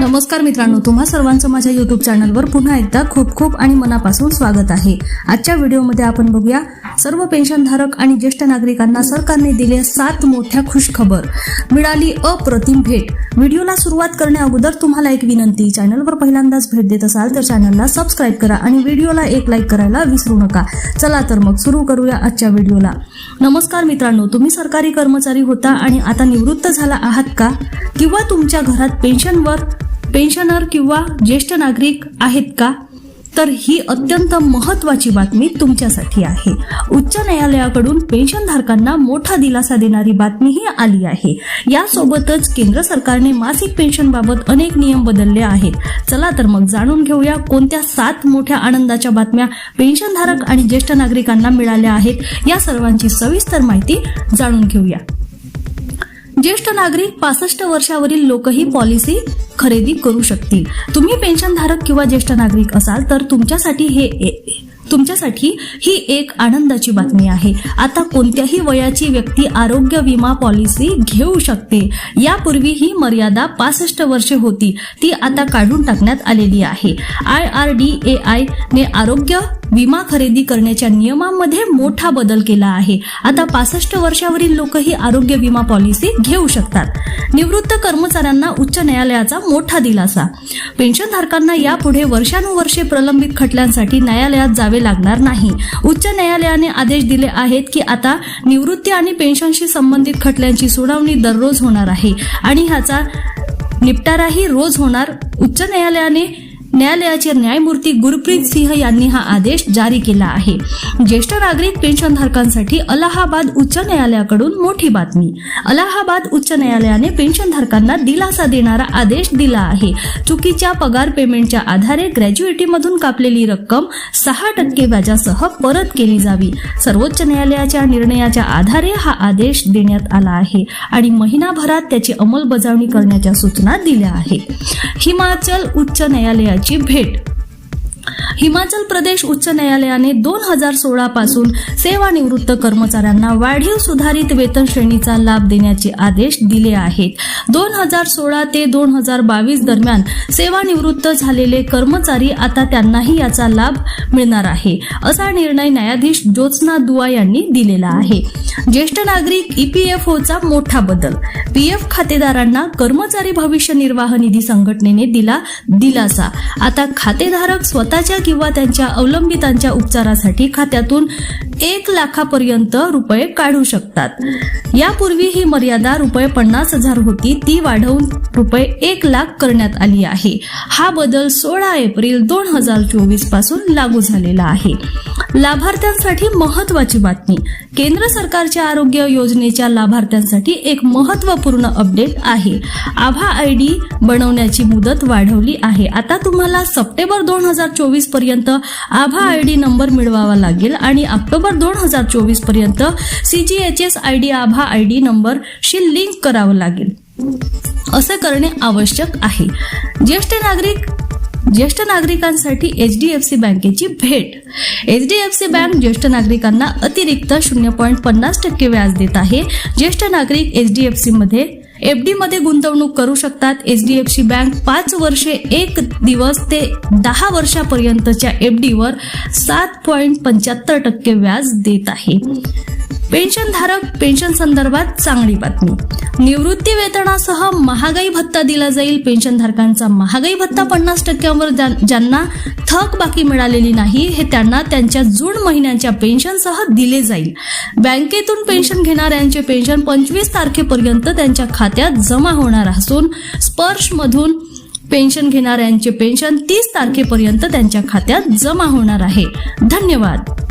नमस्कार मित्रांनो तुम्हा सर्वांचं माझ्या युट्यूब चॅनलवर पुन्हा एकदा खूप खूप आणि मनापासून स्वागत आहे. आजच्या व्हिडिओमध्ये आपण बघूया सर्व पेन्शनधारक आणि ज्येष्ठ नागरिकांना सरकारने दिले सात मोठ्या खुशखबर. मिळाली अप्रतिम भेट. व्हिडिओला सुरुवात करण्या अगोदर तुम्हाला एक विनंती चॅनलवर पहिल्यांदाच भेट देत असाल तर चॅनलला सबस्क्राईब करा आणि व्हिडिओला एक लाईक करायला विसरू नका. चला तर मग सुरू करूया आजच्या व्हिडिओला. नमस्कार मित्रांनो तुम्ही सरकारी कर्मचारी होता आणि आता निवृत्त झाला आहात का? किंवा तुमच्या घरात पेन्शनवर पेन्शनर किंवा ज्येष्ठ नागरिक आहेत का? तर ही अत्यंत महत्वाची बातमी तुमच्यासाठी आहे. उच्च न्यायालयाकडून पेन्शनधारकांना मोठा दिलासा देणारी बातमीही आली आहे. यासोबतच केंद्र सरकारने मासिक पेन्शनबाबत अनेक नियम बदलले आहेत. चला तर मग जाणून घेऊया कोणत्या सात मोठ्या आनंदाच्या बातम्या पेन्शनधारक आणि ज्येष्ठ नागरिकांना मिळाल्या आहेत. या सर्वांची सविस्तर माहिती जाणून घेऊया. ज्येष्ठ नागरिक पासष्ट वर्षावरील लोकही पॉलिसी खरेदी करू शकतील. तुम्ही पेन्शनधारक किंवा ज्येष्ठ नागरिक असाल तर तुमच्यासाठी हे ए- तुमच्यासाठी ही एक आनंदाची बातमी आहे. आता कोणत्याही वयाची व्यक्ती आरोग्य विमा पॉलिसी घेऊ शकते. यापूर्वी ही मर्यादा पासष्ट वर्षे होती. ती आता काढून टाकण्यात आलेली आहे. I R D A I ने आरोग्य विमा खरेदी करण्याच्या नियमांमध्ये मोठा बदल केला आहे. आता पासष्ट वर्षावरील लोकही आरोग्य विमा पॉलिसी घेऊ शकतात. निवृत्त कर्मचाऱ्यांना उच्च न्यायालयाचा मोठा दिलासा. पेन्शनधारकांना यापुढे वर्षानुवर्षे प्रलंबित खटल्यांसाठी न्यायालयात जावे लागणार नाही. उच्च न्यायालयाने आदेश दिले आहेत की आता निवृत्ती आणि पेन्शनशी संबंधित खटल्यांची सुनावणी दररोज होणार आहे आणि ह्याचा निपटाराही रोज होणार. उच्च न्यायालयाने न्यायालयाचे न्यायमूर्ती गुरप्रीत सिंह यांनी हा आदेश जारी केला आहे. ज्येष्ठ नागरिक पेन्शनधारकांसाठी अलाहाबाद उच्च न्यायालयाकडून मोठी बातमी. अलाहाबाद उच्च न्यायालयाने पेन्शनधारकांना दिलासा देणारा आदेश दिला आहे. चुकीच्या पगार पेमेंटच्या आधारे ग्रॅज्युएटीमधून कापलेली रक्कम सहा टक्के व्याजासह परत केली जावी. सर्वोच्च न्यायालयाच्या निर्णयाच्या आधारे हा आदेश देण्यात आला आहे आणि महिनाभरात त्याची अंमलबजावणी करण्याच्या सूचना दिल्या आहेत. हिमाचल उच्च न्यायालयाची भेट. हिमाचल प्रदेश उच्च न्यायालयाने दोन हजार सोळा पासून सेवानिवृत्त कर्मचाऱ्यांना वाढीव सुधारित वेतन श्रेणीचा लाभ देण्याचे आदेश दिले आहेत. दोन हजार सोळा ते दोन हजार बावीस दरम्यान सेवानिवृत्त झालेले कर्मचारी आता त्यांनाही याचा लाभ मिळणार आहे असा निर्णय न्यायाधीश ज्योत्स्ना दुआ यांनी दिलेला आहे. ज्येष्ठ नागरिक ईपीएफओचा मोठा बदल. पीएफ खातेदारांना कर्मचारी भविष्य निर्वाह निधी संघटनेने दिला दिलासा. आता खातेधारक स्वतःच्या किंवा त्यांच्या अवलंबितांच्या उपचारासाठी खात्यातून एक लाखापर्यंत रुपये काढू शकतात. यापूर्वी ही मर्यादा रुपये पन्नास हजार होती ती वाढवून रुपये एक लाख करण्यात आली आहे. हा बदल सोळा एप्रिल दोन हजार चोवीसपासून लागू झालेला आहे. लाभार्थ्यांसाठी महत्वाची बातमी. केंद्र सरकारच्या आरोग्य योजनेच्या लाभार्थ्यांसाठी एक महत्त्वपूर्ण अपडेट आहे. आभा आय डी बनवण्याची मुदत वाढवली आहे. आता तुम्हाला सप्टेंबर दोन हजार चोवीसपर्यंत आभा आय डी नंबर मिळवावा लागेल आणि ऑक्टोबर दोन हजार चोवीसपर्यंत सीजीएचएस आय डी आभा आय डी नंबरशी लिंक करावं लागेल. असे करणे आवश्यक आहे. ज्येष्ठ नागरिक ज्येष्ठ नागरिकांसाठी एच डी एफ सी बँकेची भेट. H D F C bank ज्येष्ठ नागरिकांना अतिरिक्त शून्य पॉईंट पन्नास टक्के व्याज देत आहे. ज्येष्ठ नागरिक एच डी एफ सी मध्ये एफ डी मध्ये गुंतवणूक करू शकतात. H D F C bank पाच वर्षे एक दिवस ते दहा वर्षापर्यंतच्या एफ डीवर सात पॉईंट पंच्याहत्तर टक्के व्याज देत आहे. पेन्शनधारक पेन्शन संदर्भात चांगली बातमी. निवृत्ती वेतनासह महागाई भत्ता दिला जाईल. पेन्शनधारकांचा महागाई भत्ता पन्नास टक्क्यांवर ज्या- ज्यांना थक बाकी मिळालेली नाही हे त्यांना त्यांच्या जून महिन्याच्या पेन्शनसह दिले जाईल. बँकेतून पेन्शन घेणाऱ्यांचे पेन्शन पंचवीस तारखेपर्यंत त्यांच्या खात्यात जमा होणार असून स्पर्शमधून पेन्शन घेणाऱ्यांचे पेन्शन तीस तारखेपर्यंत त्यांच्या खात्यात जमा होणार आहे. धन्यवाद.